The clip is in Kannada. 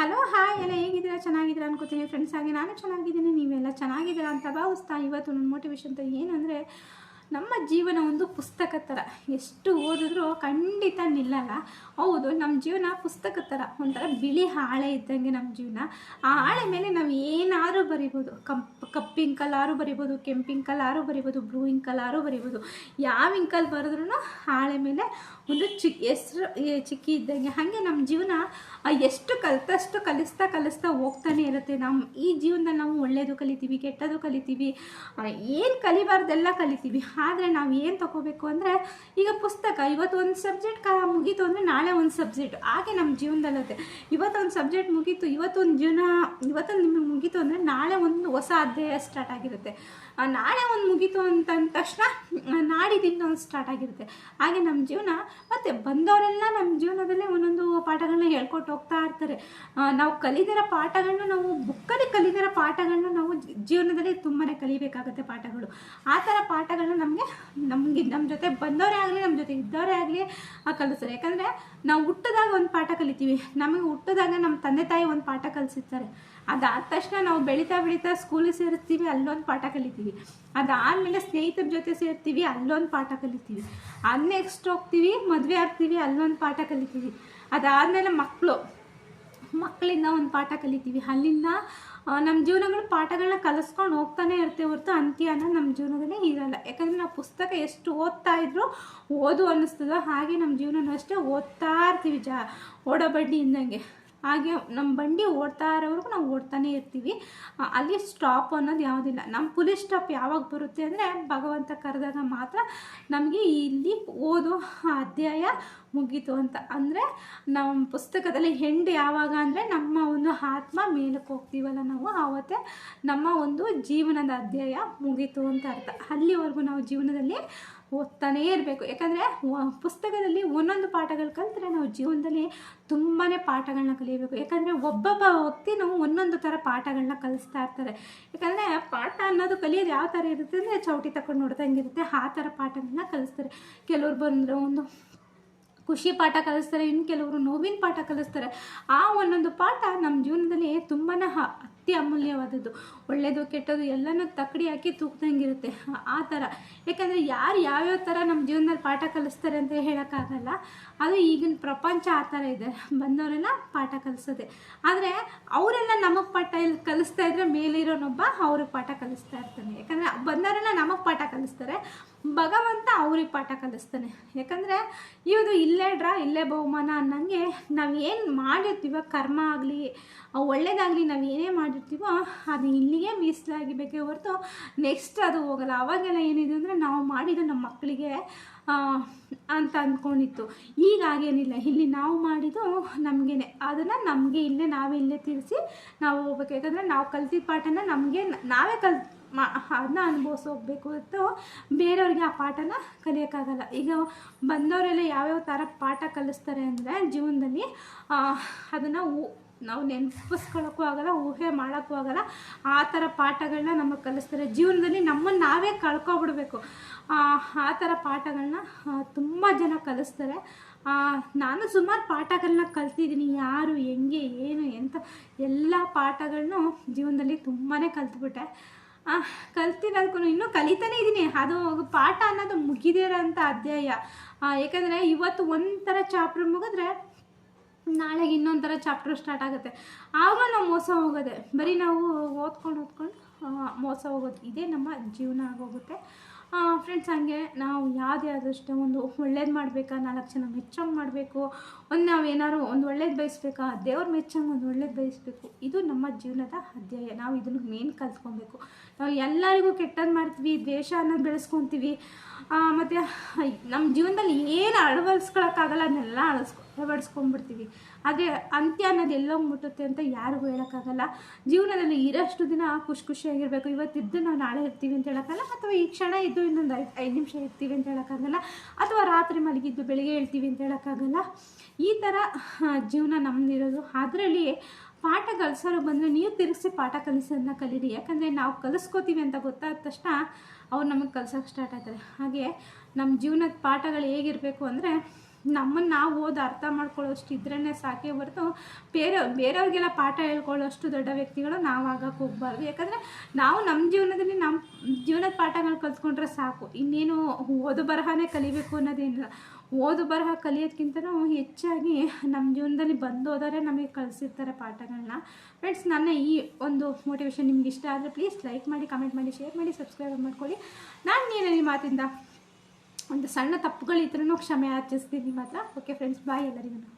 ಹಲೋ, ಹಾಯ್, ಎಲ್ಲ ಹೇಗಿದ್ದೀರಾ? ಚೆನ್ನಾಗಿದ್ದೀರಾ ಅನ್ಕೋತೀನಿ. ಫ್ರೆಂಡ್ಸ್ ಹಾಗೆ ನಾನು ಚೆನ್ನಾಗಿದ್ದೀನಿ. ನೀವೆಲ್ಲ ಚೆನ್ನಾಗಿದ್ದೀರಾ ಅಂತ ಭಾವಿಸ್ತಾ ಇವತ್ತು ನನ್ನ ಮೋಟಿವೇಶನ್ ಅಂತ ಏನಂದರೆ ನಮ್ಮ ಜೀವನ ಒಂದು ಪುಸ್ತಕ ಥರ. ಎಷ್ಟು ಓದಿದ್ರೂ ಖಂಡಿತ ನಿಲ್ಲಲ್ಲ. ಹೌದು, ನಮ್ಮ ಜೀವನ ಪುಸ್ತಕ ಥರ. ಒಂಥರ ಬಿಳಿ ಹಾಳೆ ಇದ್ದಂಗೆ ನಮ್ಮ ಜೀವನ. ಆ ಹಾಳೆ ಮೇಲೆ ನಾವು ಏನಾದರೂ ಬರಿಬೋದು. ಕಂಪ್, ಕಪ್ಪಿನ ಕಲಾರು ಬರಿಬೋದು, ಕೆಂಪಿನ ಕಲಾರು ಬರಿಬೋದು ಬ್ಲೂ ಕಲಾರು ಬರಿಬೋದು. ಯಾವ ಇಂಕಲ್ ಬರೆದ್ರೂ ಹಾಳೆ ಮೇಲೆ ಒಂದು ಚಿಕ್ಕ ಹೆಸ್ರು ಚಿಕ್ಕಿ ಇದ್ದಂಗೆ. ಹಾಗೆ ನಮ್ಮ ಜೀವನ ಎಷ್ಟು ಕಲಿತಷ್ಟು ಕಲಿಸ್ತಾ ಕಲಿಸ್ತಾ ಹೋಗ್ತಾನೆ ಇರುತ್ತೆ. ನಮ್ಮ ಈ ಜೀವನದಲ್ಲಿ ನಾವು ಒಳ್ಳೆಯದು ಕಲಿತೀವಿ, ಕೆಟ್ಟದ್ದು ಕಲಿತೀವಿ. ಏನು ಕಲಿಬಾರ್ದೆಲ್ಲ ಕಲಿತೀವಿ. ಆದರೆ ನಾವು ಏನು ತಗೋಬೇಕು ಅಂದರೆ, ಈಗ ಪುಸ್ತಕ, ಇವತ್ತು ಒಂದು ಸಬ್ಜೆಕ್ಟ್ ಕ ಮುಗೀತು ಅಂದರೆ ನಾಳೆ ಒಂದು ಸಬ್ಜೆಕ್ಟ್ ಹಾಗೆ ನಮ್ಮ ಜೀವನದಲ್ಲಿರುತ್ತೆ ಇವತ್ತೊಂದು ಸಬ್ಜೆಕ್ಟ್ ಮುಗೀತು, ಇವತ್ತೊಂದು ಜೀವನ, ಇವತ್ತೊಂದು ನಿಮಗೆ ಮುಗೀತು ಅಂದರೆ ನಾಳೆ ಒಂದು ಹೊಸ ಅಧ್ಯಾಯ ಸ್ಟಾರ್ಟ್ ಆಗಿರುತ್ತೆ. ನಾಳೆ ಒಂದು ಮುಗೀತು ಅಂತ ಅಂದ ತಕ್ಷಣ ನಾಡಿದಿಂದ ಒಂದು ಸ್ಟಾರ್ಟ್ ಆಗಿರುತ್ತೆ. ಹಾಗೆ ನಮ್ಮ ಜೀವನ, ಮತ್ತು ಬಂದವರೆಲ್ಲ ನಮ್ಮ ಜೀವನದಲ್ಲಿ ಒಂದೊಂದು ಪಾಠಗಳನ್ನ ಹೇಳ್ಕೊಟ್ಟು ಹೋಗ್ತಾ ಇರ್ತಾರೆ. ನಾವು ಕಲಿದಿರೋ ಪಾಠಗಳನ್ನ ನಾವು ಬುಕ್ಕಲ್ಲಿ ಕಲಿದಿರೋ ಪಾಠಗಳನ್ನ ನಾವು ಜೀವನದಲ್ಲಿ ತುಂಬಾ ಕಲಿಬೇಕಾಗುತ್ತೆ ಪಾಠಗಳು. ಆ ಥರ ಪಾಠಗಳನ್ನ ನಮಗೆ ನಮಗೆ ನಮ್ಮ ಜೊತೆ ಬಂದವರೇ ಆಗಲಿ ನಮ್ಮ ಜೊತೆ ಇದ್ದವರೇ ಆಗಲಿ ಕಲಿಸ್ತಾರೆ. ಯಾಕಂದರೆ ನಾವು ಹುಟ್ಟಿದಾಗ ಒಂದು ಪಾಠ ಕಲಿತೀವಿ. ನಮಗೆ ಹುಟ್ಟಿದಾಗ ನಮ್ಮ ತಂದೆ ತಾಯಿ ಒಂದು ಪಾಠ ಕಲಿಸಿರ್ತಾರೆ. ಅದಾದ ತಕ್ಷಣ ನಾವು ಬೆಳೀತಾ ಬೆಳೀತಾ ಸ್ಕೂಲಿಗೆ ಸೇರಿಸ್ತೀವಿ, ಅಲ್ಲೊಂದು ಪಾಠ ಕಲಿತೀವಿ. ಅದಾದಮೇಲೆ ಸ್ನೇಹಿತರ ಜೊತೆ ಸೇರ್ತೀವಿ, ಅಲ್ಲೊಂದು ಪಾಠ ಕಲಿತೀವಿ. ಅದು ನೆಕ್ಸ್ಟ್ ಹೋಗ್ತೀವಿ, ಮದುವೆ ಆಗ್ತೀವಿ, ಅಲ್ಲೊಂದು ಪಾಠ ಕಲಿತೀವಿ. ಅದಾದಮೇಲೆ ಮಕ್ಕಳು ಮಕ್ಕಳಿಂದ ಒಂದು ಪಾಠ ಕಲಿತೀವಿ. ಅಲ್ಲಿಂದ ನಮ್ಮ ಜೀವನಗಳು ಪಾಠಗಳನ್ನ ಕಲಿಸ್ಕೊಂಡು ಹೋಗ್ತಾನೆ ಇರ್ತೇವೆ ಹೊರತು ಅಂತ್ಯನ ನಮ್ಮ ಜೀವನದಲ್ಲಿ ಇರಲ್ಲ. ಯಾಕಂದರೆ ನಾವು ಪುಸ್ತಕ ಎಷ್ಟು ಓದ್ತಾ ಇದ್ರೂ ಓದು ಅನ್ನಿಸ್ತದೋ ಹಾಗೆ ನಮ್ಮ ಜೀವನನೂ ಅಷ್ಟೇ ಓದ್ತಾ ಇರ್ತೀವಿ ಜಾ ಓಡೋ ಬಡ್ಡಿ ಇದ್ದಂಗೆ. ಹಾಗೆ ನಮ್ಮ ಬಂಡಿ ಓಡ್ತಾ ಇರೋವರೆಗೂ ನಾವು ಓಡ್ತಾನೆ ಇರ್ತೀವಿ. ಅಲ್ಲಿ ಸ್ಟಾಪ್ ಅನ್ನೋದು ಯಾವುದಿಲ್ಲ. ನಮ್ಮ ಪುಲಿಸ್ ಸ್ಟಾಪ್ ಯಾವಾಗ ಬರುತ್ತೆ ಅಂದರೆ ಭಗವಂತ ಕರೆದಾಗ ಮಾತ್ರ ನಮಗೆ ಇಲ್ಲಿ ಓದು ಅಧ್ಯಾಯ ಮುಗೀತು ಅಂತ. ಅಂದರೆ ನಮ್ಮ ಪುಸ್ತಕದಲ್ಲಿ ಹೆಂಡ್ ಯಾವಾಗ ಅಂದರೆ ನಮ್ಮ ಒಂದು ಆತ್ಮ ಮೇಲಕ್ಕೆ ಹೋಗ್ತೀವಲ್ಲ ನಾವು, ಆವತ್ತೇ ನಮ್ಮ ಒಂದು ಜೀವನದ ಅಧ್ಯಾಯ ಮುಗೀತು ಅಂತ ಅರ್ಥ. ಅಲ್ಲಿವರೆಗೂ ನಾವು ಜೀವನದಲ್ಲಿ ಓದ್ತಾನೇ ಇರಬೇಕು. ಯಾಕಂದರೆ ಪುಸ್ತಕದಲ್ಲಿ ಒಂದೊಂದು ಪಾಠಗಳು ಕಲಿತ್ರೆ ನಾವು ಜೀವನದಲ್ಲಿ ತುಂಬಾ ಪಾಠಗಳನ್ನ ಕಲಿಯಬೇಕು ಯಾಕಂದರೆ ಒಬ್ಬೊಬ್ಬ ವ್ಯಕ್ತಿನೂ ಒಂದೊಂದು ಥರ ಪಾಠಗಳನ್ನ ಕಲಿಸ್ತಾ ಇರ್ತಾರೆ. ಯಾಕಂದರೆ ಪಾಠ ಅನ್ನೋದು ಕಲಿಯೋದು ಯಾವ ಥರ ಇರುತ್ತೆ ಅಂದರೆ ಚೌಟಿ ತಗೊಂಡು ನೋಡ್ದಂಗಿರುತ್ತೆ, ಆ ಥರ ಪಾಠಗಳನ್ನ ಕಲಿಸ್ತಾರೆ. ಕೆಲವ್ರು ಬಂದರೆ ಒಂದು ಖುಷಿ ಪಾಠ ಕಲಿಸ್ತಾರೆ, ಇನ್ನು ಕೆಲವರು ನೋವಿನ ಪಾಠ ಕಲಿಸ್ತಾರೆ. ಆ ಒಂದೊಂದು ಪಾಠ ನಮ್ಮ ಜೀವನದಲ್ಲಿ ತುಂಬಾ ಅತಿ ಅಮೂಲ್ಯವಾದದ್ದು ಒಳ್ಳೆಯದು ಕೆಟ್ಟದ್ದು ಎಲ್ಲನೂ ತಕ್ಕಡಿ ಹಾಕಿ ತೂಗ್ದಂಗಿರುತ್ತೆ. ಆ- ಥರ. ಯಾಕಂದರೆ ಯಾರು ಯಾವ್ಯಾವ ಥರ ನಮ್ಮ ಜೀವನದಲ್ಲಿ ಪಾಠ ಕಲಿಸ್ತಾರೆ ಅಂತ ಹೇಳೋಕ್ಕಾಗಲ್ಲ. ಅದು ಈಗಿನ ಪ್ರಪಂಚ ಆ ಥರ ಇದೆ. ಬಂದವರೆಲ್ಲ ಪಾಠ ಕಲಿಸೋದೆ. ಆದರೆ ಅವರೆಲ್ಲ ನಮಗೆ ಪಾಠ ಇಲ್ಲಿ ಕಲಿಸ್ತಾ ಇದ್ರೆ ಮೇಲಿರೋನೊಬ್ಬ ಅವ್ರಿಗೆ ಪಾಠ ಕಲಿಸ್ತಾ ಇರ್ತಾನೆ. ಯಾಕಂದರೆ ಬಂದವರೆಲ್ಲ ನಮಗೆ ಪಾಠ ಕಲಿಸ್ತಾರೆ. ಭಗವಂತ ಅವ್ರಿಗೆ ಪಾಠ ಕಲಿಸ್ತಾನೆ. ಯಾಕಂದರೆ ಇವುದು ಇಲ್ಲೇ ಡ್ರಾ, ಇಲ್ಲೇ ಬಹುಮಾನ ಅನ್ನಂಗೆ ನಾವು ಏನು ಮಾಡಿರ್ತೀವೋ ಕರ್ಮ ಆಗಲಿ, ಒಳ್ಳೇದಾಗಲಿ ನಾವು ಏನೇ ಮಾಡಿರ್ತೀವೋ ಅದು ಇಲ್ಲಿಗೆ ಮೀಸಲಾಗಿ ಬೇಕೇ ಹೊರತು ನೆಕ್ಸ್ಟ್ ಅದು ಹೋಗಲ್ಲ. ಅವಾಗೆಲ್ಲ ಏನಿದೆ ಅಂದರೆ ನಾವು ಮಾಡಿದ್ದು ನಮ್ಮ ಮಕ್ಕಳಿಗೆ ಅಂತ ಅಂದ್ಕೊಂಡಿತ್ತು. ಈಗ ಹಾಗೇನಿಲ್ಲ. ಇಲ್ಲಿ ನಾವು ಮಾಡಿದ್ದು ನಮಗೇನೆ. ಅದನ್ನು ನಮಗೆ ಇಲ್ಲೇ ನಾವೇ ಇಲ್ಲೇ ತಿಳಿಸಿ ನಾವು ಹೋಗ್ಬೇಕು. ಯಾಕಂದರೆ ನಾವು ಕಲ್ತಿದ್ದ ಪಾಠನ ನಮಗೆ ನಾವೇ ಕಲ್, ಮಾ, ಅದನ್ನ ಅನುಭವಿಸಿ ಹೋಗ್ಬೇಕು ಹೊರತು ಬೇರೆಯವ್ರಿಗೆ ಆ ಪಾಠನ ಕಲಿಯೋಕ್ಕಾಗಲ್ಲ. ಈಗ ಬಂದವರೆಲ್ಲ ಯಾವ್ಯಾವ ಥರ ಪಾಠ ಕಲಿಸ್ತಾರೆ ಅಂದರೆ ಜೀವನದಲ್ಲಿ ಅದನ್ನು ನಾವು ನೆನಪಿಸ್ಕೊಳ್ಳೋಕ್ಕೂ ಆಗಲ್ಲ, ಊಹೆ ಮಾಡೋಕ್ಕೂ ಆಗಲ್ಲ. ಆ ಥರ ಪಾಠಗಳನ್ನ ನಮಗೆ ಕಲಿಸ್ತಾರೆ. ಜೀವನದಲ್ಲಿ ನಮ್ಮನ್ನು ನಾವೇ ಕಳ್ಕೊಬಿಡ್ಬೇಕು. ಆ ಥರ ಪಾಠಗಳನ್ನ ತುಂಬ ಜನ ಕಲಿಸ್ತಾರೆ. ನಾನು ಸುಮಾರು ಪಾಠಗಳನ್ನ ಕಲ್ತಿದ್ದೀನಿ. ಯಾರು, ಹೆಂಗೆ, ಏನು, ಎಂತ, ಎಲ್ಲ ಪಾಠಗಳನ್ನೂ ಜೀವನದಲ್ಲಿ ತುಂಬಾ ಕಲ್ತ್ಬಿಟ್ಟೆ. ಕಲ್ತಿರೋದಕ್ಕೂ ಇನ್ನೂ ಕಲಿತಾನೆ ಇದ್ದೀನಿ. ಅದು ಪಾಠ ಅನ್ನೋದು ಮುಗಿದಿರೋಂಥ ಅಧ್ಯಾಯ. ಏಕೆಂದರೆ ಇವತ್ತು ಒಂಥರ ಚಾಪ್ಟರ್ ಮುಗಿದ್ರೆ ನಾಳೆಗೆ ಇನ್ನೊಂಥರ ಥರ ಚಾಪ್ಟರ್ ಸ್ಟಾರ್ಟ್ ಆಗುತ್ತೆ. ಆಗ ನಾವು ಮೋಸ ಹೋಗೋದೆ. ಬರೀ ನಾವು ಓದ್ಕೊಂಡು ಓದ್ಕೊಂಡು ಮೋಸ ಹೋಗೋದು. ಇದೇ ನಮ್ಮ ಜೀವನ ಆಗೋಗುತ್ತೆ. ಫ್ರೆಂಡ್ಸ್ ಹಾಗೆ ನಾವು ಯಾವುದೇ ಆದಷ್ಟು ಒಂದು ಒಳ್ಳೇದು ಮಾಡಬೇಕಾ, ನಾಲ್ಕು ಜನ ಮೆಚ್ಚಂಗೆ ಮಾಡಬೇಕು, ಒಂದು ನಾವು ಏನಾದ್ರು ಒಂದು ಒಳ್ಳೇದು ಬಯಸ್ಬೇಕಾ, ದೇವ್ರ ಮೆಚ್ಚಂಗೆ ಒಂದು ಒಳ್ಳೇದು ಬಯಸ್ಬೇಕು, ಇದು ನಮ್ಮ ಜೀವನದ ಅಧ್ಯಾಯ. ನಾವು ಇದನ್ನು ಮೇನ್ ಕಲ್ತ್ಕೊಬೇಕು ನಾವು ಎಲ್ಲರಿಗೂ ಕೆಟ್ಟದ್ದು ಮಾಡ್ತೀವಿ, ದ್ವೇಷ ಅನ್ನೋದು ಬೆಳೆಸ್ಕೊತೀವಿ ಮತ್ತು ನಮ್ಮ ಜೀವನದಲ್ಲಿ ಏನು ಅಳವಡಿಸ್ಕೊಳಕ್ಕಾಗಲ್ಲ ಅದನ್ನೆಲ್ಲ ಅಳಸ್ಕೊ ಅಳವಡಿಸ್ಕೊಂಡ್ಬಿಡ್ತೀವಿ ಆದರೆ ಅಂತ್ಯ ಅನ್ನೋದು ಎಲ್ಲೋ ಮುಟ್ಟುತ್ತೆ ಅಂತ ಯಾರಿಗೂ ಹೇಳೋಕ್ಕಾಗಲ್ಲ. ಜೀವನದಲ್ಲಿ ಇರೋಷ್ಟು ದಿನ ಖುಷಿ ಖುಷಿಯಾಗಿರಬೇಕು. ಇವತ್ತಿದ್ದು ನಾವು ನಾಳೆ ಇರ್ತೀವಿ ಅಂತ ಹೇಳೋಕ್ಕಲ್ಲ ಅಥವಾ ಈ ಕ್ಷಣ ಇದ್ದು ಇನ್ನೊಂದು ಐದು ಐದು ನಿಮಿಷ ಇರ್ತೀವಿ ಅಂತ ಹೇಳೋಕ್ಕಾಗಲ್ಲ. ಅಥವಾ ರಾತ್ರಿ ಮಲಗಿದ್ದು ಬೆಳಿಗ್ಗೆ ಹೇಳ್ತೀವಿ ಅಂತ ಹೇಳೋಕ್ಕಾಗಲ್ಲ. ಈ ಥರ ಜೀವನ ನಮ್ಮದಿರೋದು ಅದರಲ್ಲಿ ಪಾಠ ಕಲಿಸೋರು ಬಂದರೆ ನೀವು ತಿರುಗಿಸಿ ಪಾಠ ಕಲಿಸೋದನ್ನ ಕಲೀರಿ. ಯಾಕಂದರೆ ನಾವು ಕಲಿಸ್ಕೋತೀವಿ ಅಂತ ಗೊತ್ತಾದ ತಕ್ಷಣ ಅವ್ರು ನಮಗೆ ಕಲ್ಸೋಕೆ ಸ್ಟಾರ್ಟ್ ಆಗ್ತಾರೆ. ಹಾಗೆ ನಮ್ಮ ಜೀವನದ ಪಾಠಗಳು ಹೇಗಿರಬೇಕು ಅಂದರೆ ನಮ್ಮನ್ನು ನಾವು ಓದಿ ಅರ್ಥ ಮಾಡ್ಕೊಳ್ಳೋಷ್ಟು ಇದ್ರೇ ಸಾಕೆ ಹೊರತು ಬೇರೆ, ಬೇರೆಯವ್ರಿಗೆಲ್ಲ ಪಾಠ ಹೇಳ್ಕೊಳ್ಳೋಷ್ಟು ದೊಡ್ಡ ವ್ಯಕ್ತಿಗಳು ನಾವು ಆಗಕ್ಕೆ ಹೋಗ್ಬಾರ್ದು. ಯಾಕಂದರೆ ನಾವು ನಮ್ಮ ಜೀವನದಲ್ಲಿ ನಮ್ಮ ಜೀವನದ ಪಾಠಗಳು ಕಲ್ತ್ಕೊಂಡ್ರೆ ಸಾಕು. ಇನ್ನೇನು ಓದು ಬರಹನೇ ಕಲಿಬೇಕು ಅನ್ನೋದೇನಿಲ್ಲ. ಓದು ಬರಹ ಕಲಿಯೋದ್ಕಿಂತನೂ ಹೆಚ್ಚಾಗಿ ನಮ್ಮ ಜೀವನದಲ್ಲಿ ಬಂದೋದರೆ ನಮಗೆ ಕಲಿಸಿರ್ತಾರೆ ಪಾಠಗಳನ್ನ ಫ್ರೆಂಡ್ಸ್ ನನ್ನ ಈ ಒಂದು ಮೋಟಿವೇಶನ್ ನಿಮ್ಗೆ ಇಷ್ಟ ಆದರೆ ಪ್ಲೀಸ್ ಲೈಕ್ ಮಾಡಿ ಕಮೆಂಟ್ ಮಾಡಿ ಶೇರ್ ಮಾಡಿ ಸಬ್ಸ್ಕ್ರೈಬ್ ಮಾಡ್ಕೊಳ್ಳಿ. ನಾನು ನೀನು ಈ ಮಾತಿಂದ. ಒಂದು ಸಣ್ಣ ತಪ್ಪುಗಳಿದ್ರೂ ಕ್ಷಮೆ ಯಾಚಿಸ್ತೀನಿ ಮಾತ್ರ. ಓಕೆ ಫ್ರೆಂಡ್ಸ್ ಬಾಯ್ ಎಲ್ಲರಿಗೂ.